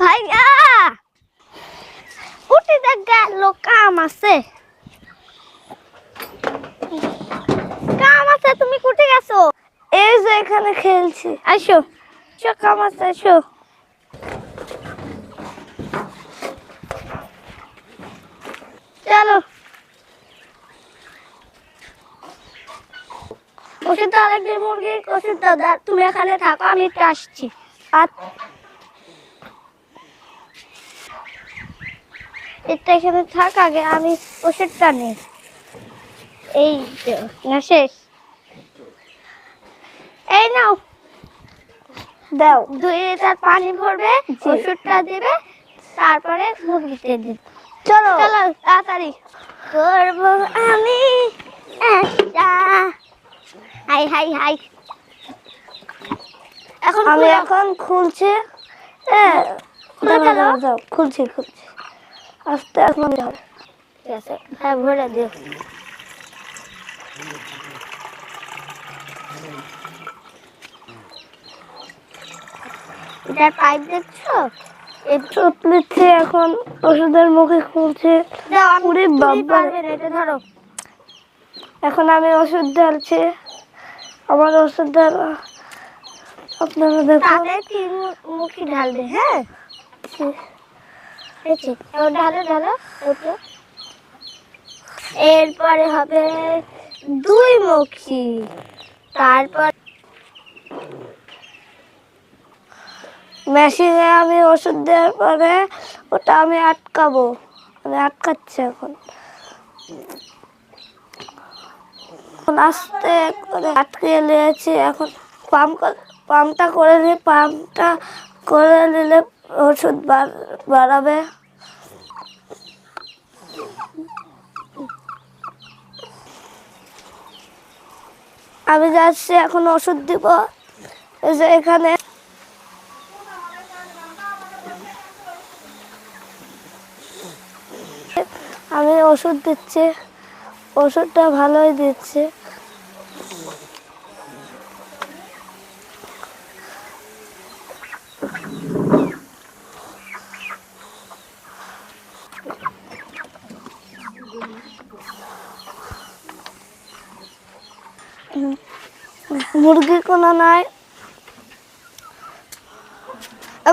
ভাইয়া! উঠে গেল কাম আছে। কাম আছে, তুমি কুটে গেছো? এই যে এখানে খেলছি। আসো কাম আছে, আসো। চলো। ওষুধ আরেকটি মুরগি, ওষুধ দাও তুমি এখানে থাকো, আমি একটু আসছি। আর এটা এখানে থাক আগে আমি ওষুধটা নিই। এই না শেষ। এই নাও। দাও। দুই লিটার পানি ভরবে ওষুধটা দিবে তারপরে মুরগিতে দিবে। চলো চলো তাড়াতাড়ি। করব আমি হাই হাই হাই। এখন আমি এখন খুলছি। হ্যাঁ খুলছি খুলছি। আস্তে আস্তে হবে। ঠিক আছে হ্যাঁ ভরে দিও এটার পাইপ দেখছ? একটু ওষুধ এখন ওষুধের মুখে খুলছে। বাবা। এটা ধরো। এখন আমি ওষুধ ঢালছি। আমার ওষুধ ঢালা। আপনারা দেখুন। মুখি ঢালবে হ্যাঁ? ঢালো ঢালো এরপরে হবে দুই মুখী। তারপর মেশিনে আমি ওষুধ দেওয়ার পরে ওটা আমি আটকাবো। আমি আটকাচ্ছি এখন। আস্তে করে আটকে নিয়েছি। এখন পাম্প পাম্পটা করে নিই পাম্পটা করে নিলে ওষুধ বাড়- বাড়াবে। আমি যাচ্ছি এখন ওষুধ দিব। যে এখানে। আমি ওষুধ দিচ্ছি। ওষুধটা ভালোই দিচ্ছে। মুরগি কোনো নাই।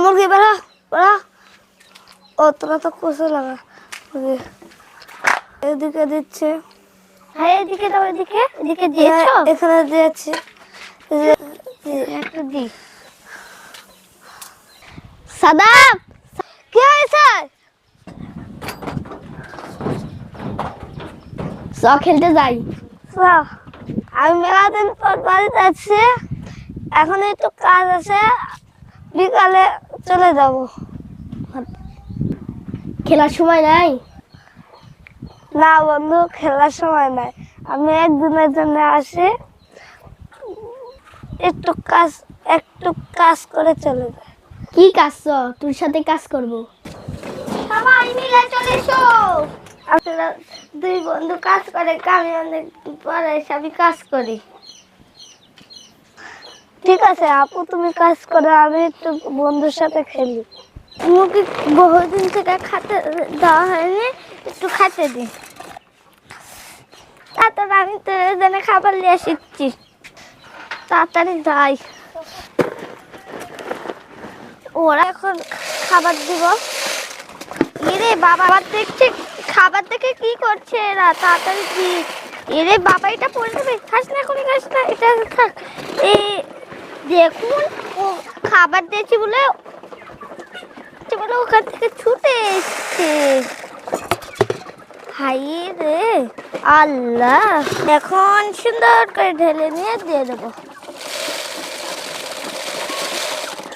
মুরগি বেড়া বেড়া ও তোরা তো কুসে লাগা। মুরগি। এদিকে দিচ্ছে। হ্যাঁ এদিকে দাও এদিকে এদিকে দিয়েছ? হ্যাঁ, এখানে দিয়েছি। একটু দি। সাদাব! কি হয়েছে? চ খেলতে যাই। আমি মেলাদিন পর বাড়িতে আছি এখন একটু কাজ আছে বিকালে চলে যাব। খেলার সময় নাই? না বন্ধু খেলার সময় নাই। আমি একদিনের জন্য আসি একটু কাজ একটু কাজ করে চলে যাই। কি কাজ তোর সাথে কাজ করব? সবাই মিলে চলে এসো। আপনারা দুই বন্ধু কাজ করে আমি অনেক পরে এসে আমি কাজ করি। ঠিক আছে, আপু তুমি কাজ করো, আমি একটু বন্ধুর সাথে খেলি। মুখে বহুদিন থেকে খাতে, দেওয়া হয়নি, একটু খাতে দি। তারপর আমি তোর জন্য খাবার নিয়ে আসছি তাড়াতাড়ি যাই। ওরা এখন খাবার দিব। এরে বাবা দেখছে খাবার দেখে কি করছে এরা? তাড়াতাড়ি দি এরে বাবা, এটা পড়ে যাবে খাস না এখন খাস না, এটা থাক এই দেখুন, ও খাবার দিয়েছি বলে বলে ওখান থেকে ছুটে এসছে। হাই রে, আল্লাহ। এখন সুন্দর করে ঢেলে নিয়ে দিয়ে দেবো।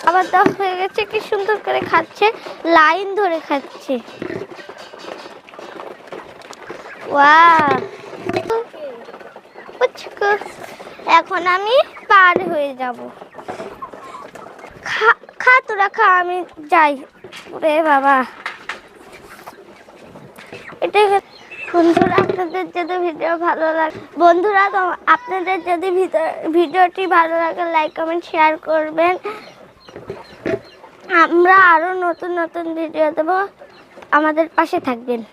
আবার তো হয়ে গেছে, কি সুন্দর করে খাচ্ছে, লাইন ধরে খাচ্ছে। এখন আমি পার হয়ে যাব। খা তোরা খা, আমি যাই। রে বাবা। হচ্ছে- বন্ধুরা, আপনাদের যদি ভিডিও ভালো লাগে বন্ধুরা আপনাদের যদি ভিডিও- ভিডিওটি ভালো লাগে লাইক কমেন্ট শেয়ার করবেন। আমরা আরও নতুন নতুন ভিডিও দেবো। আমাদের পাশে থাকবেন।